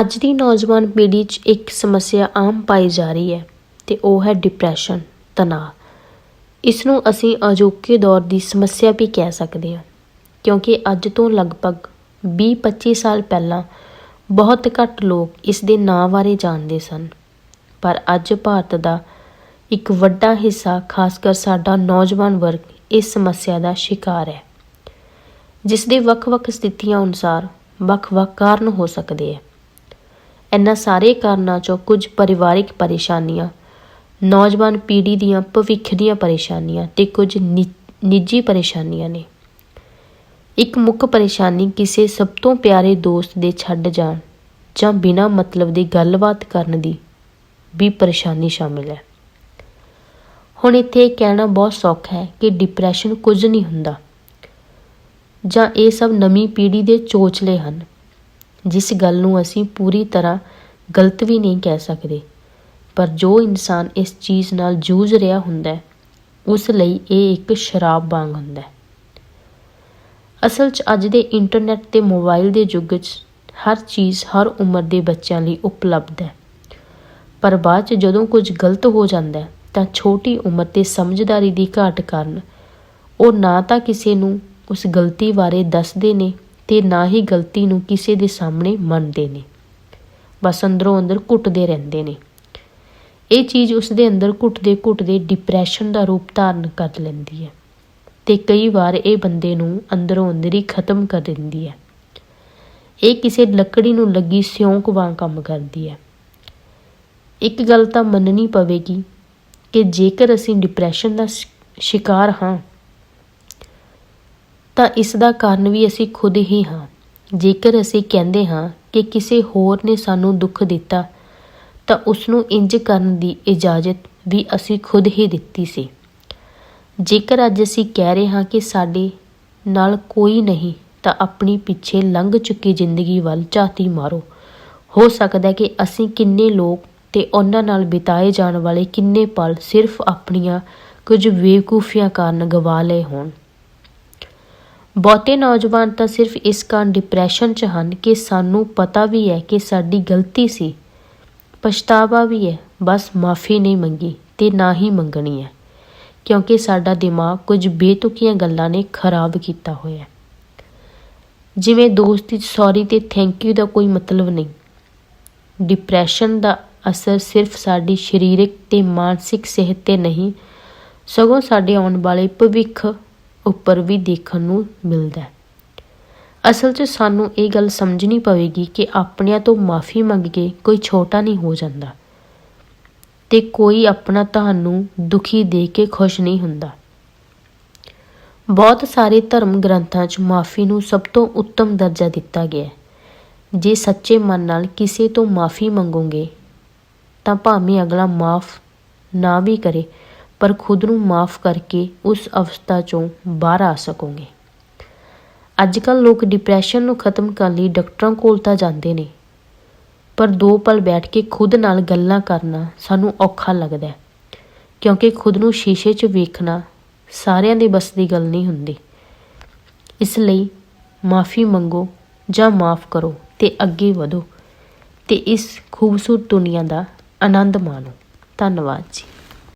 ਅੱਜ ਦੀ ਨੌਜਵਾਨ ਪੀੜ੍ਹੀ 'ਚ ਇੱਕ ਸਮੱਸਿਆ ਆਮ ਪਾਈ ਜਾ ਰਹੀ ਹੈ ਤੇ ਉਹ ਹੈ ਡਿਪਰੈਸ਼ਨ ਤਣਾਅ। ਇਸ ਨੂੰ ਅਸੀਂ ਅਜੋਕੇ ਦੌਰ ਦੀ ਸਮੱਸਿਆ ਵੀ ਕਹਿ ਸਕਦੇ ਹਾਂ, ਕਿਉਂਕਿ ਅੱਜ ਤੋਂ ਲਗਭਗ 20-25 ਸਾਲ ਪਹਿਲਾਂ ਬਹੁਤ ਘੱਟ ਲੋਕ ਇਸ ਦੇ ਨਾਂ ਬਾਰੇ ਜਾਣਦੇ ਸਨ। ਪਰ ਅੱਜ ਭਾਰਤ ਦਾ ਇੱਕ ਵੱਡਾ ਹਿੱਸਾ, ਖਾਸ ਕਰ ਸਾਡਾ ਨੌਜਵਾਨ ਵਰਗ, ਇਸ ਸਮੱਸਿਆ ਦਾ ਸ਼ਿਕਾਰ ਹੈ। ਜਿਸ ਦੇ ਵੱਖ-ਵੱਖ ਸਥਿਤੀਆਂ ਅਨੁਸਾਰ ਵੱਖ-ਵੱਖ ਕਾਰਨ ਹੋ ਸਕਦੇ ਹੈ। ਇਹਨਾਂ ਸਾਰੇ ਕਾਰਨਾਂ ਚੋਂ ਕੁਝ ਪਰਿਵਾਰਿਕ ਪਰੇਸ਼ਾਨੀਆਂ, ਨੌਜਵਾਨ ਪੀੜ੍ਹੀ ਦੀਆਂ ਭਵਿੱਖ ਦੀਆਂ ਪਰੇਸ਼ਾਨੀਆਂ ਤੇ ਕੁਝ ਨਿ- ਨਿੱਜੀ ਪਰੇਸ਼ਾਨੀਆਂ ਨੇ। ਇੱਕ ਮੁੱਖ ਪਰੇਸ਼ਾਨੀ ਕਿਸੇ ਸਭ ਤੋਂ ਪਿਆਰੇ ਦੋਸਤ ਦੇ ਛੱਡ ਜਾਣ ਜਾਂ ਬਿਨਾਂ ਮਤਲਬ ਦੀ ਗੱਲਬਾਤ ਕਰਨ ਦੀ ਵੀ ਪਰੇਸ਼ਾਨੀ ਸ਼ਾਮਿਲ ਹੈ। ਹੁਣ ਇੱਥੇ ਇਹ ਕਹਿਣਾ ਬਹੁਤ ਸੌਖਾ ਹੈ ਕਿ ਡਿਪਰੈਸ਼ਨ ਕੁਝ ਨਹੀਂ ਹੁੰਦਾ ਜਾਂ ਇਹ ਸਭ ਨਵੀਂ ਪੀੜ੍ਹੀ ਦੇ ਚੋਚਲੇ ਹਨ। ਜਿਸ ਗੱਲ ਨੂੰ ਅਸੀਂ ਪੂਰੀ ਤਰ੍ਹਾਂ ਗਲਤ ਵੀ ਨਹੀਂ ਕਹਿ ਸਕਦੇ, ਪਰ ਜੋ ਇਨਸਾਨ ਇਸ ਚੀਜ਼ ਨਾਲ ਜੂਝ ਰਿਹਾ ਹੁੰਦਾ ਹੈ, ਉਸ ਲਈ ਇਹ ਇੱਕ ਸ਼ਰਾਬ ਵਾਂਗ ਹੁੰਦਾ ਹੈ। ਅਸਲ 'ਚ ਅੱਜ ਦੇ ਇੰਟਰਨੈਟ ਤੇ ਮੋਬਾਈਲ ਦੇ ਯੁੱਗ 'ਚ ਹਰ ਚੀਜ਼ ਹਰ ਉਮਰ ਦੇ ਬੱਚਿਆਂ ਲਈ ਉਪਲਬਧ ਹੈ। ਪਰ ਬਾਅਦ 'ਚ ਜਦੋਂ ਕੁਝ ਗਲਤ ਹੋ ਜਾਂਦਾ ਤਾਂ ਛੋਟੀ ਉਮਰ ਤੇ ਸਮਝਦਾਰੀ ਦੀ ਘਾਟ ਕਾਰਨ ਉਹ ਨਾ ਤਾਂ ਕਿਸੇ ਨੂੰ ਉਸ ਗਲਤੀ ਬਾਰੇ ਦੱਸਦੇ ਨੇ ਤੇ ਨਾ ਹੀ ਗਲਤੀ ਨੂੰ ਕਿਸੇ ਦੇ ਸਾਹਮਣੇ ਮੰਨਦੇ ਨੇ। ਬਸ ਅੰਦਰੋਂ ਅੰਦਰ ਘੁੱਟਦੇ ਰਹਿੰਦੇ ਨੇ। ਇਹ ਚੀਜ਼ ਉਸ ਦੇ ਅੰਦਰ ਘੁੱਟਦੇ ਘੁੱਟਦੇ ਡਿਪਰੈਸ਼ਨ ਦਾ ਰੂਪ ਧਾਰਨ ਕਰ ਲੈਂਦੀ ਹੈ ਤੇ ਕਈ ਵਾਰ ਇਹ ਬੰਦੇ ਨੂੰ ਅੰਦਰੋਂ ਅੰਦਰ ਹੀ ਖਤਮ ਕਰ ਦਿੰਦੀ ਹੈ। ਇਹ ਕਿਸੇ ਲੱਕੜੀ ਨੂੰ ਲੱਗੀ ਸਿਉਂਕ ਵਾਂਗ ਕੰਮ ਕਰਦੀ ਹੈ। ਇੱਕ ਗੱਲ ਤਾਂ ਮੰਨਣੀ ਪਵੇਗੀ ਕਿ ਜੇਕਰ ਅਸੀਂ ਡਿਪਰੈਸ਼ਨ ਦਾ ਸ਼ਿ- ਸ਼ਿਕਾਰ ਹਾਂ ਤਾਂ ਇਸ ਦਾ ਕਾਰਨ ਵੀ ਅਸੀਂ ਖੁਦ ਹੀ ਹਾਂ। ਜੇਕਰ ਅਸੀਂ ਕਹਿੰਦੇ ਹਾਂ ਕਿ ਕਿਸੇ ਹੋਰ ਨੇ ਸਾਨੂੰ ਦੁੱਖ ਦਿੱਤਾ, ਤਾਂ ਉਸ ਨੂੰ ਇੰਜ ਕਰਨ ਦੀ ਇਜਾਜ਼ਤ ਵੀ ਅਸੀਂ ਖੁਦ ਹੀ ਦਿੱਤੀ ਸੀ। ਜੇਕਰ ਅੱਜ ਅਸੀਂ ਕਹਿ ਰਹੇ ਹਾਂ ਕਿ ਸਾਡੇ ਨਾਲ ਕੋਈ ਨਹੀਂ, ਤਾਂ ਆਪਣੀ ਪਿੱਛੇ ਲੰਘ ਚੁੱਕੀ ਜ਼ਿੰਦਗੀ ਵੱਲ ਝਾਤੀ ਮਾਰੋ। ਹੋ ਸਕਦਾ ਹੈ ਕਿ ਅਸੀਂ ਕਿੰਨੇ ਲੋਕ ਤੇ ਉਹਨਾਂ ਨਾਲ ਬਿਤਾਏ ਜਾਣ ਵਾਲੇ ਕਿੰਨੇ ਪਲ ਸਿਰਫ ਆਪਣੀਆਂ ਕੁਝ ਬੇਵਕੂਫੀਆਂ ਕਾਰਨ ਗਵਾ ਲਏ ਹੋਣ। ਬਹੁਤੇ ਨੌਜਵਾਨ ਤਾਂ ਸਿਰਫ ਇਸ ਕਾਰਨ ਡਿਪਰੈਸ਼ਨ 'ਚ ਹਨ ਕਿ ਸਾਨੂੰ ਪਤਾ ਵੀ ਹੈ ਕਿ ਸਾਡੀ ਗਲਤੀ ਸੀ। ਪਛਤਾਵਾ ਵੀ ਹੈ। ਬਸ ਮਾਫੀ ਨਹੀਂ ਮੰਗੀ ਤੇ ਨਾ ਹੀ ਮੰਗਣੀ ਹੈ। ਕਿਉਂਕਿ ਸਾਡਾ ਦਿਮਾਗ ਕੁਝ ਬੇਤੁਕੀਆਂ ਗੱਲਾਂ ਨੇ ਖਰਾਬ ਕੀਤਾ ਹੋਇਆ ਹੈ। ਜਿਵੇਂ ਦੋਸਤੀ 'ਚ ਸੌਰੀ ਤੇ ਥੈਂਕ ਯੂ ਦਾ ਕੋਈ ਮਤਲਬ ਨਹੀਂ। ਡਿਪਰੈਸ਼ਨ ਦਾ ਅਸਰ ਸਿਰਫ ਸਾਡੀ ਸਰੀਰਕ ਤੇ ਮਾਨਸਿਕ ਸਿਹਤ ਤੇ ਨਹੀਂ, ਸਗੋਂ ਸਾਡੇ ਆਉਣ ਵਾਲੇ ਭਵਿੱਖ ਉੱਪਰ ਵੀ ਦੇਖਣ ਨੂੰ ਮਿਲਦਾ ਹੈ। ਅਸਲ 'ਚ ਸਾਨੂੰ ਇਹ ਗੱਲ ਸਮਝਣੀ ਪਵੇਗੀ ਕਿ ਆਪਣਿਆਂ ਤੋਂ ਮਾਫੀ ਮੰਗ ਕੇ ਕੋਈ ਛੋਟਾ ਨਹੀਂ ਹੋ ਜਾਂਦਾ ਤੇ ਕੋਈ ਆਪਣਾ ਤੁਹਾਨੂੰ ਦੁਖੀ ਦੇਖ ਕੇ ਖੁਸ਼ ਨਹੀਂ ਹੁੰਦਾ। ਬਹੁਤ ਸਾਰੇ ਧਰਮ ਗ੍ਰੰਥਾਂ 'ਚ ਮਾਫੀ ਨੂੰ ਸਭ ਤੋਂ ਉੱਤਮ ਦਰਜਾ ਦਿੱਤਾ ਗਿਆ ਹੈ। ਜੇ ਸੱਚੇ ਮਨ ਨਾਲ ਕਿਸੇ ਤੋਂ ਮਾਫੀ ਮੰਗੋਗੇ ਤਾਂ ਭਾਵੇਂ ਅਗਲਾ ਮਾਫ ਨਾ ਵੀ ਕਰੇ ਪਰ ਖੁਦ ਨੂੰ ਮਾਫ ਕਰਕੇ ਉਸ ਅਵਸਥਾ 'ਚੋਂ ਬਾਹਰ ਆ ਸਕੋਗੇ। ਅੱਜ ਕੱਲ ਲੋਕ ਡਿਪਰੈਸ਼ਨ ਨੂੰ ਖਤਮ ਕਰਨ ਲਈ ਡਾਕਟਰਾਂ ਕੋਲ ਤਾਂ ਜਾਂਦੇ ਨੇ, ਪਰ ਦੋ ਪਲ ਬੈਠ ਕੇ ਖੁਦ ਨਾਲ ਗੱਲਾਂ ਕਰਨਾ ਸਾਨੂੰ ਔਖਾ ਲੱਗਦਾ ਹੈ, ਕਿਉਂਕਿ ਖੁਦ ਨੂੰ ਸ਼ੀਸ਼ੇ 'ਚ ਵੇਖਣਾ ਸਾਰਿਆਂ ਦੇ ਬਸ ਦੀ ਗੱਲ ਨਹੀਂ ਹੁੰਦੀ। ਇਸ ਲਈ ਮਾਫੀ ਮੰਗੋ ਜਾਂ ਮਾਫ ਕਰੋ ਤੇ ਅੱਗੇ ਵਧੋ ਤੇ ਇਸ ਖੂਬਸੂਰਤ ਦੁਨੀਆ ਦਾ ਆਨੰਦ ਮਾਣੋ। ਧੰਨਵਾਦ ਜੀ।